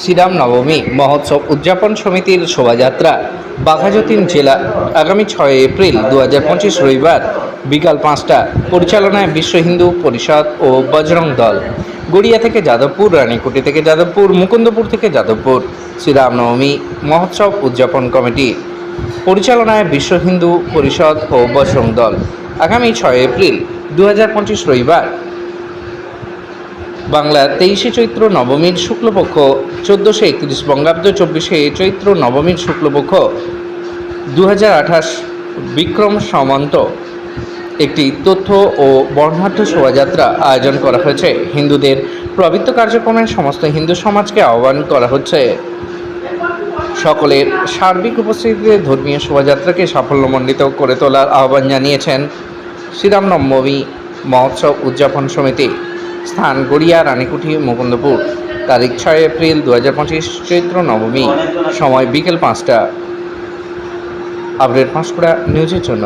শ্রীরাম নবমী মহোৎসব উদযাপন সমিতির শোভাযাত্রা বাঘাযতীন জেলা আগামী ছয় এপ্রিল দু রবিবার বিকাল পাঁচটা পরিচালনায় বিশ্ব হিন্দু পরিষদ ও বজরং দল। গড়িয়া থেকে যাদবপুর, রানীকুটি থেকে যাদবপুর, মুকুন্দপুর থেকে যাদবপুর। শ্রীরামনবমী মহোৎসব উদযাপন কমিটি পরিচালনায় বিশ্ব হিন্দু পরিষদ ও বজরং দল। আগামী ছয় এপ্রিল দু রবিবার বাংলা তেইশে চৈত্র নবমীর শুক্লপক্ষ, চোদ্দোশো একত্রিশ বঙ্গাব্দ, চব্বিশে চৈত্র নবমীর শুক্লপক্ষ। দু হাজার আঠাশ বিক্রম সামন্ত। একটি তথ্য ও বর্ণাঢ্য শোভাযাত্রা আয়োজন করা হয়েছে। হিন্দুদের প্রবৃত্ত কার্যক্রমে সমস্ত হিন্দু সমাজকে আহ্বান করা হচ্ছে। সকলের সার্বিক উপস্থিতিতে ধর্মীয় শোভাযাত্রাকে সাফল্যমণ্ডিত করে তোলার আহ্বান জানিয়েছেন শ্রীরামনবমী মহোৎসব উদযাপন সমিতি। স্থান গড়িয়া রানীকুঠি মুকুন্দপুর। তারিখ ছয় এপ্রিল দু হাজার পঁচিশ, চৈত্র নবমী। সময় বিকেল পাঁচটা। আপডেট পাঁশকুড়া নিউজের জন্য।